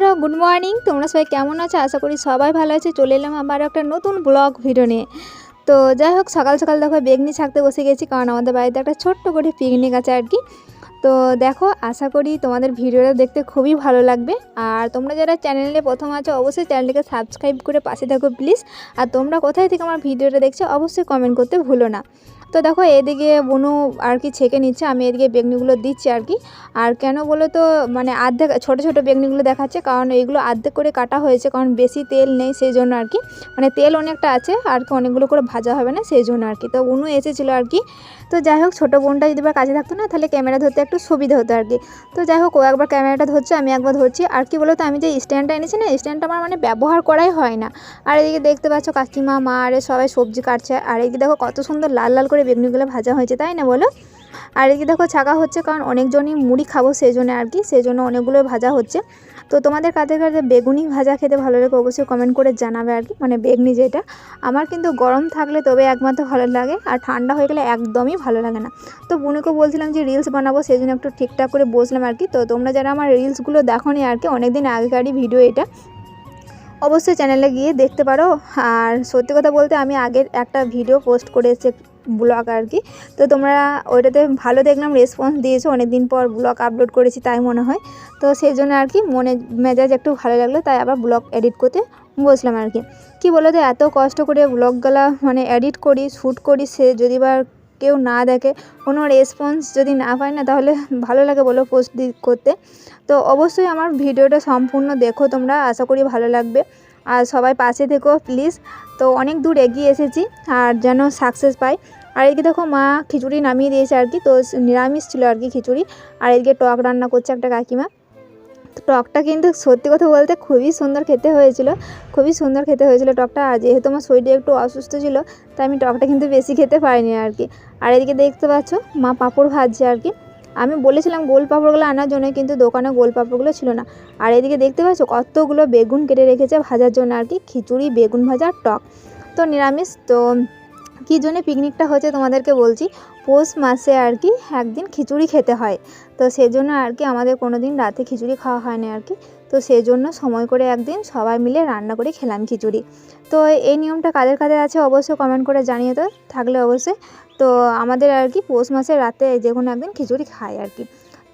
বন্ধুরা good morning তোমরা সবাই কেমন আছো? আশা করি সবাই ভালো আছে। চলে এলাম আবার একটা নতুন ব্লগ ভিডিও নিয়ে। তো যাই হোক, সকাল সকাল দেখো বেগনি ছাকতে বসে গেছি, কারণ আমাদের বাড়িতে একটা ছোট্ট করে পিকনিক আছে আর কি। তো দেখো, আশা করি তোমাদের ভিডিওটা দেখতে খুবই ভালো লাগবে। আর তোমরা যারা চ্যানেলে প্রথম আছো, অবশ্যই চ্যানেলটিকে সাবস্ক্রাইব করে পাশে থাকো প্লিজ আর তোমরা কোথায় থেকে আমার ভিডিওটা দেখছ, অবশ্যই কমেন্ট করতে ভুলো না। তো দেখো, এদিকে বনু আর কি ছেঁকে নিচ্ছে, আমি এদিকে বেগনিগুলো দিচ্ছি আর কি। আর কেন বলো তো মানে আর্ধেক, ছোটো ছোটো বেগনিগুলো দেখাচ্ছে, কারণ এইগুলো আর্ধেক করে কাটা হয়েছে, কারণ বেশি তেল নেই সেই জন্য আর কি। মানে তেল অনেকটা আছে, আর কি অনেকগুলো করে ভাজা হবে না সেই জন্য আর কি। তো উনু এসেছিল আর কি। তো যাই হোক, ছোটো বোনটা যদি বা কাছে থাকতো না, তাহলে ক্যামেরা ধরতে একটু সুবিধা হতো আর কি। তো যাই হোক, ও একবার ক্যামেরাটা ধরছে, আমি একবার ধরছি। আর কি বলো তো, আমি যে স্ট্যান্ডটা এনেছি না, স্ট্যান্ডটা আমার মানে ব্যবহার করাই হয় না। আর এদিকে দেখতে পাচ্ছ কাকিমা, মা, আরে সবাই সবজি কাটছে। আর এদিকে দেখো, কত সুন্দর লাল লাল করে বেগুনিগুলো ভাজা হয়েছে, তাই না বলো? আর এদিকে দেখো, ছাকা হচ্ছে কারণ অনেকজনই মুড়ি খাব সেই জন্য আর কি সেই জন্য অনেকগুলো ভাজা হচ্ছে। তো তোমাদের কাদের কাছে বেগুনি ভাজা খেতে ভালো লাগে অবশ্যই কমেন্ট করে জানাবে আর কি মানে বেগনি যেটা। আমার কিন্তু গরম থাকলে তবে একমাত্র ভালো লাগে, আর ঠান্ডা হয়ে গেলে একদমই ভালো লাগে না। তো বুনুকে বলছিলাম যে রিলস বানাবো সেই জন্য একটু ঠিকঠাক করে বসলাম আর কি। তো তোমরা যারা আমার রিলসগুলো দেখো নি আর কি, অনেকদিন আগেকারই ভিডিও এটা, অবশ্যই চ্যানেলে গিয়ে দেখতে পারো। আর সত্যি কথা বলতে আমি আগের একটা ভিডিও পোস্ট করে ব্লগ আর কি। তো তোমরা ওইটাতে ভালো দেখলাম রেসপন্স দিয়েছ অনেক দিন পর ব্লগ আপলোড করেছি তাই মনে হয়। তো সেই জন্য আর কি মনে, মেজাজ একটু ভালো লাগল, তাই আবার ব্লগ এডিট করতে বসলাম আর কি। কী বলো তো এত কষ্ট করে ব্লগগুলা মানে এডিট করি শ্যুট করি, সে যদি বা কেউ না দেখে, কোনো রেসপন্স যদি না পায় না, তাহলে ভালো লাগে বলো পোস্ট করতে। তো অবশ্যই আমার ভিডিওটা সম্পূর্ণ দেখো তোমরা, আশা করি ভালো লাগবে। আর সবাই পাশে থেকো প্লিজ তো অনেক দূর এগিয়ে এসেছি, আর যেন সাকসেস পাই। আর এদিকে দেখো মা খিচুড়ি নামিয়ে দিয়েছে আর কি, তো নিরামিষ ছিল আর কি খিচুড়ি। আর এদিকে টক রান্না করছে একটা কাকিমা। টকটা কিন্তু সত্যি কথা বলতে খুবই সুন্দর খেতে হয়েছিল, খুবই সুন্দর খেতে হয়েছিল টকটা। আর যেহেতু আমার শরীরটা একটু অসুস্থ ছিল, তাই আমি টকটা কিন্তু বেশি খেতে পারিনি আর কি। আর এদিকে দেখতে পাচ্ছ, মা পাঁপড় ভাজছে আর কি। আমি বলেছিলাম গোল পাঁপড়গুলো আনার জন্য কিন্তু দোকানে গোল পাঁপড়গুলো ছিল না। আর এদিকে দেখতে পাচ্ছ, কতগুলো বেগুন কেটে রেখেছে ভাজার জন্য আর কি, খিচুড়ি, বেগুন ভাজা টক। তো নিরামিষ, তো কী জন্য পিকনিকটা হচ্ছে তোমাদেরকে বলছি পৌষ মাসে আর কি একদিন খিচুড়ি খেতে হয়। তো সেজন্য আর কি আমাদের কোনো দিন রাতে খিচুড়ি খাওয়া হয় না আর কি। তো সেই জন্য সময় করে একদিন সবাই মিলে রান্না করে খেলাম খিচুড়ি। তো এই নিয়মটা কাদের কাদের আছে অবশ্যই কমেন্ট করে জানিয়ে তো থাকলে অবশ্যই। তো আমাদের আর কি পৌষ মাসে রাতে যে কোনো একদিন খিচুড়ি খায় আর কি।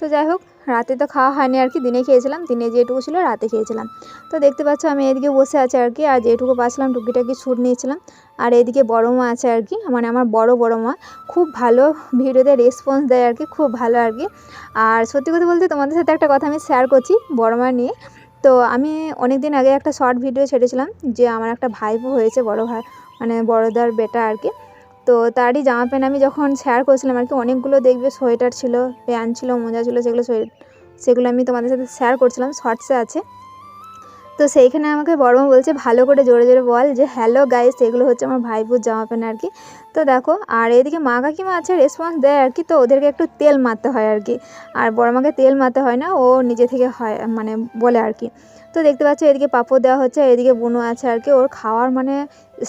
তো যাই হোক, রাতে তো খাওয়া হয়নি আর কি, দিনে খেয়েছিলাম, দিনে যেটুকু ছিল রাতে খেয়েছিলাম। তো দেখতে পাচ্ছ আমি এদিকে বসে আছি আর কি, আর যেটুকু পাচ্ছিলাম টুকিটাকি ছুট নিয়েছিলাম। আর এদিকে বড়ো মা আছে আর কি মানে আমার বড় বড় মা, খুব ভালো ভিডিওতে রেসপন্স দেয় আর কি, খুব ভালো আর কি। আর সত্যি কথা বলতে তোমাদের সাথে একটা কথা আমি শেয়ার করছি বড় মা নিয়ে। তো আমি অনেক দিন আগে একটা শর্ট ভিডিও ছেড়েছিলাম, যে আমার একটা ভাইপো হয়েছে, বড় ভাই মানে বড়দার বেটা আর কি। তো তারই জামা প্যান্ট আমি যখন শেয়ার করেছিলাম, আর কি অনেকগুলো দেখবে, সোয়েটার ছিল, প্যান্ট ছিল, মোজা ছিল সেগুলো সেগুলো আমি তোমাদের সাথে শেয়ার করছিলাম শর্টসে আছে। তো সেইখানে আমাকে বড় বলছে, ভালো করে জোরে জোরে বল যে হ্যালো গাইস এগুলো হচ্ছে আমার ভাইপুর জামা প্যান্ট আর কি। তো দেখো, আর এদিকে মা কাকিমা আছে রেসপন্স দেয় আর কি, তো ওদেরকে একটু তেল মারতে হয় আর কি। আর বড় মাকে তেল মারতে হয় না, ও নিজে থেকে হয় মানে বলে আর কি। তো দেখতে পাচ্ছ এদিকে পাপড় দেওয়া হচ্ছে, আর এদিকে বুনো আছে আর কি। ওর খাওয়ার মানে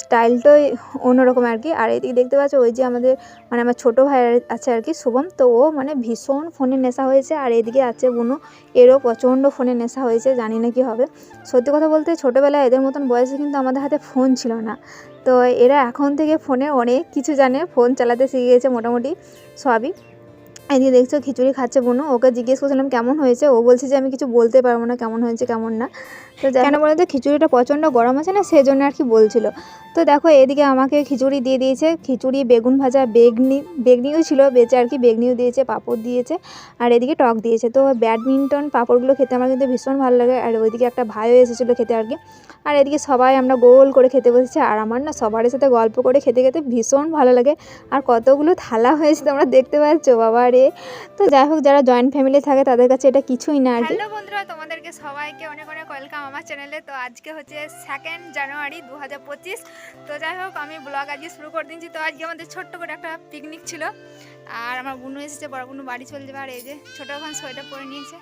স্টাইলটাই অন্যরকম আর কি। আর এদিকে দেখতে পাচ্ছ ওই যে আমাদের মানে আমার ছোটো ভাই আছে আর কি, শুভম। তো ও মানে ভীষণ ফোনের নেশা হয়েছে, আর এদিকে আছে বুনো। এরও প্রচণ্ড ফোনের নেশা হয়েছে, জানি না কি হবে। সত্যি কথা বলতে ছোটোবেলায় এদের মতন বয়সে কিন্তু আমাদের হাতে ফোন ছিল না। তো এরা এখন থেকে ফোনে অনেক কিছু জানে, ফোন চালাতে শিখে গেছে মোটামুটি, সবই। এদিকে দেখছ, খিচুড়ি খাচ্ছে বোনো। ওকে জিজ্ঞেস করছিলাম, কেমন হয়েছে? ও বলছে যে, আমি কিছু বলতে পারব না, কেমন হয়েছে, কেমন না। তো কেন তো, খিচুড়িটা প্রচণ্ড গরম আছে না সেই জন্য আর কি বলছিল। তো দেখো, এদিকে আমাকে খিচুড়ি দিয়ে দিয়েছে, খিচুড়ি, বেগুন ভাজা, বেগনি, বেগনিও ছিল, বেঁচে আর কি বেগনিও দিয়েছে, পাঁপড় দিয়েছে, আর এদিকে টক দিয়েছে। তো ব্যাডমিন্টন পাঁপড়গুলো খেতে আমার কিন্তু ভীষণ ভালো লাগে, আর ওইদিকে একটা ভাইও এসেছিল খেতে আর কি। আর এদিকে সবাই আমরা গোল করে খেতে বসেছি, আর আমার না সবার সাথে গল্প করে খেতে খেতে ভীষণ ভালো লাগে। আর কতগুলো থালা হয়েছে তোমরা দেখতে পাচ্ছ বাবা রে তো যাই হোক, যারা জয়েন্ট ফ্যামিলি থাকে, তাদের কাছে এটা কিছুই না আর বন্ধুরা, তোমাদেরকে সবাইকে অনেক অনেক ওয়েলকাম আমার চ্যানেলে তো আজকে হচ্ছে সেকেন্ড জানুয়ারি দু হাজার পঁচিশ। তো যাই হোক, আমি ব্লগ আজকে শুরু করে দিচ্ছি তো আজকে আমাদের ছোট্ট করে একটা পিকনিক ছিল। আর আমার বুনু এসেছে, বড় বুনু বাড়ি চলে যাবে। আর এই যে ছোটো এখন সোয়েটার পরে নিয়েছে।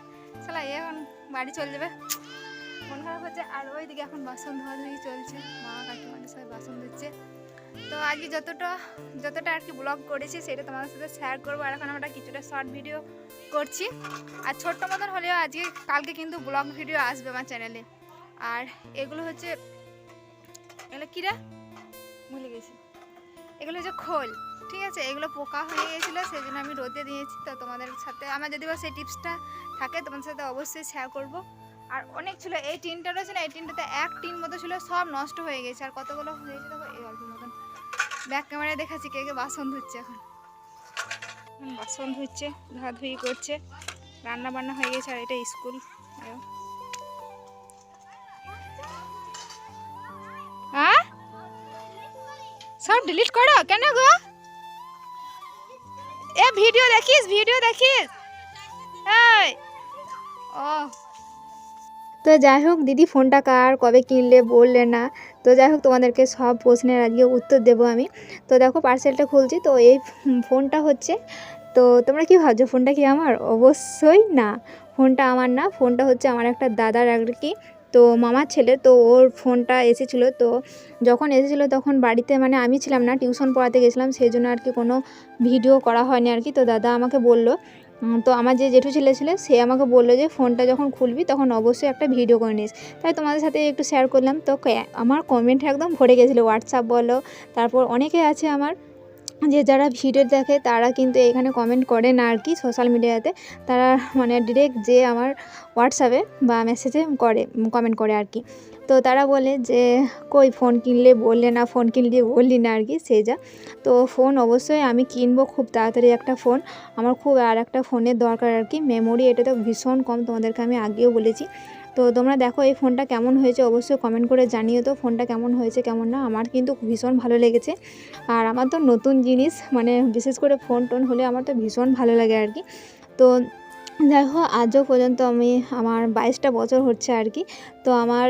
চলো এখন বাড়ি চলে যাবে। মন খারাপ হচ্ছে। আর ওইদিকে এখন বাসন ধোয়া ধুয়ি চলছে। মা কাকিমাদের সবাই বাসন ধুচ্ছে তো আজকে যতটা যতটা আর কি ব্লগ করেছি সেটা তোমাদের সাথে শেয়ার করব। আর এখন আমরা কিছুটা শর্ট ভিডিও করছি। আর ছোট্ট মতন হলেও আজকে, কালকে কিন্তু ব্লগ ভিডিও আসবে আমার চ্যানেলে আর এগুলো হচ্ছে, এগুলো কিরা ভুলে গেছি। এগুলো হচ্ছে খোল, ঠিক আছে? এগুলো পোকা হয়ে গেছিল সেই জন্য আমি রোদে দিয়েছি। তো তোমাদের সাথে, আমার যদি বা সেই টিপসটা থাকে, তোমাদের সাথে অবশ্যই শেয়ার করব। আর অনেক ছিল, এই টিনটা রয়েছে না, এই টিনটাতে এক টিন মতো ছিল, সব নষ্ট হয়ে গেছে। আর কতগুলো অল্প মতন ব্যাক ক্যামেরায় দেখাচ্ছি কে কে বাসন ধুচ্ছে এখন। এখন বাসন ধুচ্ছে ধোয়াধুয়ি করছে রান্না বান্না হয়ে গেছে আর এটা স্কুল। হ্যাঁ? সব ডিলিট করো? কেন গো? এ ভিডিও দেখিস ভিডিও দেখিস। এই। ও। তো যাই হোক দিদি ফোনটা কার কবে কিনলে বললে না। তো যাই হোক, তোমাদেরকে সব প্রশ্নের আজকে উত্তর দেবো আমি। তো দেখো পার্সেলটা খুলছি, তো এই ফোনটা হচ্ছে, তো তোমরা কি ভাবছ, ফোনটা কি আমার? অবশ্যই না। ফোনটা আমার না, ফোনটা হচ্ছে আমার একটা দাদার আর কি। তো মামার ছেলে, তো ওর ফোনটা এসেছিল। তো যখন এসেছিল তখন বাড়িতে মানে আমি ছিলাম না, টিউশন পড়াতে গেছিলাম, সেই জন্য আর কি কোনো ভিডিও করা হয়নি আর কি। তো দাদা আমাকে বলল তো আমার যে জেঠু ছেলে ছিল, সে আমাকে বলল যে ফোনটা যখন খুলবি তখন অবশ্যই একটা ভিডিও করে নিস। তাই তোমাদের সাথে একটু শেয়ার করলাম। তো আমার কমেন্ট একদম ভরে গেছিল। হোয়াটসঅ্যাপ বলো, তারপর অনেকে আছে আমার। যে যারা ভিডিও দেখে তারা কিন্তু এখানে কমেন্ট করে না আর কি সোশ্যাল মিডিয়াতে তারা মানে ডিরেক্ট যে আমার হোয়াটসঅ্যাপে বা মেসেজে করে কমেন্ট করে আর কি। তো তারা বলে যে, কই ফোন কিনলে বললে না ফোন কিনলে বললি না আর কি সে যা। তো ফোন অবশ্যই আমি কিনবো খুব তাড়াতাড়ি একটা ফোন আমার খুব আর একটা ফোনের দরকার আর কি। মেমোরি এটা তো ভীষণ কম তোমাদেরকে আমি আগেও বলেছি। তো তোমরা দেখো এই ফোনটা কেমন হয়েছে, অবশ্যই কমেন্ট করে জানিও তো ফোনটা কেমন হয়েছে, কেমন না। আমার কিন্তু ভীষণ ভালো লেগেছে। আর আমার তো নতুন জিনিস মানে বিশেষ করে ফোন টোন হলে আমার তো ভীষণ ভালো লাগে আর কি। তো যাই হোক আজও পর্যন্ত আমি, আমার বাইশটা বছর হচ্ছে আর কি। তো আমার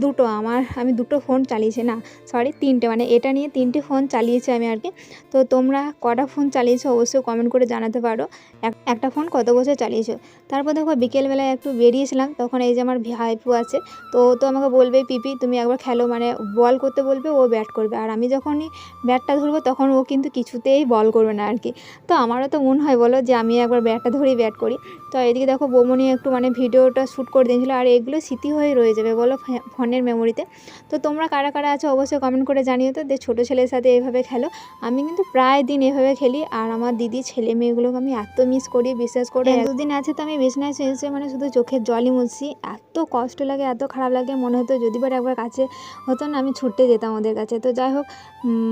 দুটো, আমার, আমি দুটো ফোন চালিয়েছি, না সরি তিনটে মানে এটা নিয়ে তিনটে ফোন চালিয়েছি আমি আর কি। তো তোমরা কটা ফোন চালিয়েছো অবশ্যই কমেন্ট করে জানাতে পারো। এক- একটা ফোন কত বছর চালিয়েছো? তারপর দেখো বিকেলবেলায় একটু বেরিয়েছিলাম, তখন এই যে আমার ভাইপু আছে, তো ও তো আমাকে বলবে, পিপি, তুমি একবার খেলো। মানে বল করতে বলবে, ও ব্যাট করবে। আর আমি যখনই ব্যাটটা ধরবো, তখন ও কিন্তু কিছুতেই বল করবে না আর কি। তো আমারও তো মন হয়, বলো যে আমি একবার ব্যাটটা ধরি ব্যাট করি। তো এদিকে দেখো বৌমনি একটু মানে ভিডিওটা শ্যুট করে দিয়েছিলো, আর এগুলো স্মৃতি হয়ে রয়ে যাবে, বলো। ফোনের মেমোরিতে তো। তোমরা কারা কারা আছো অবশ্যই কমেন্ট করে জানিও তো। যে ছোটো ছেলের সাথে এভাবে খেলো। আমি কিন্তু প্রায় দিন এভাবে খেলি। আর আমার দিদি ছেলে মেয়েগুলোকে আমি এত মিস করি বিশ্বাস করে। দুদিন আছে তো আমি বিছনায় শুয়ে শুয়ে মানে শুধু চোখের জলই মুছছি। এত কষ্ট লাগে এত খারাপ লাগে মনে হতো যদি বার একবার কাছে হতো না আমি ছুটতে যেতাম ওদের কাছে। তো যাই হোক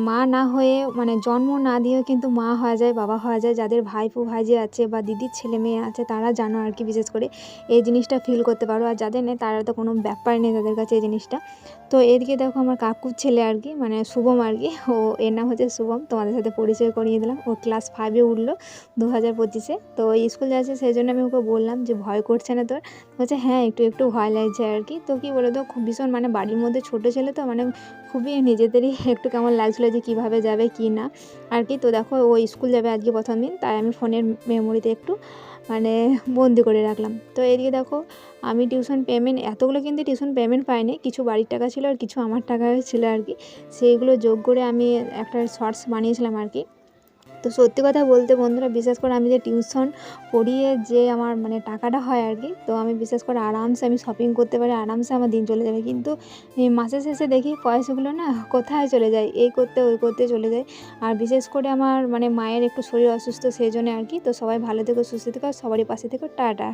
মা না হয়ে মানে জন্ম না দিয়েও কিন্তু মা হওয়া যায় বাবা হওয়া যায়। যাদের ভাইপু ভাইজি আছে বা দিদির ছেলে মেয়ে আছে তারা জানো আর কি বিশেষ করে এই জিনিসটা ফিল করতে পারো। আর যাদের নেই তারা তো কোনো ব্যাপার নেই। তাদের কাছে এই জিনিসটা। তো এদিকে দেখো আমার কাকুর ছেলে আর কি মানে শুভম আর কি, ও এর নাম হচ্ছে শুভম, তোমাদের সাথে পরিচয় করিয়ে দিলাম, ও ক্লাস ফাইভে উঠল দু হাজার পঁচিশে। তো স্কুল যাচ্ছে, সেই জন্য আমি ওকে বললাম যে ভয় করছে না তোর? বলছে হ্যাঁ একটু একটু ভয় লাগছে আর কি। তো কী বলে তো খুব ভীষণ মানে বাড়ির মধ্যে ছোটো ছেলে তো মানে খুবই নিজেদেরই একটু কেমন লাগছিল যে কীভাবে যাবে, কি না। আর কি, তো দেখো ও স্কুল যাবে আজকে প্রথম দিন, তাই আমি ফোনের মেমোরিতে একটু মানে বন্দি করে রাখলাম। তো এদিকে দেখো, আমি টিউশন পেমেন্ট, এতগুলো কিন্তু টিউশন পেমেন্ট পাইনি, কিছু বাড়ির টাকা ছিল আর কিছু আমার টাকা ছিল আর কি। সেইগুলো যোগ করে আমি একটা শর্টস বানিয়েছিলাম আর কি। তো সত্যি কথা বলতে বন্ধুরা, বিশেষ করে আমি যে টিউশন পড়িয়ে যে আমার মানে টাকাটা হয় আর কি, তো আমি বিশেষ করে আরামসে আমি শপিং করতে পারি, আরামসে আমার দিন চলে যাবে। কিন্তু মাসে শেষে দেখি পয়সাগুলো না কোথায় চলে যায়, এই করতে, ওই করতে চলে যায়। আর বিশেষ করে আমার মানে মায়ের একটু শরীর অসুস্থ, সেই জন্য আর কি, তো সবাই ভালো থেকো, সুস্থ থেকো সবারই পাশে থেকো, টাটা।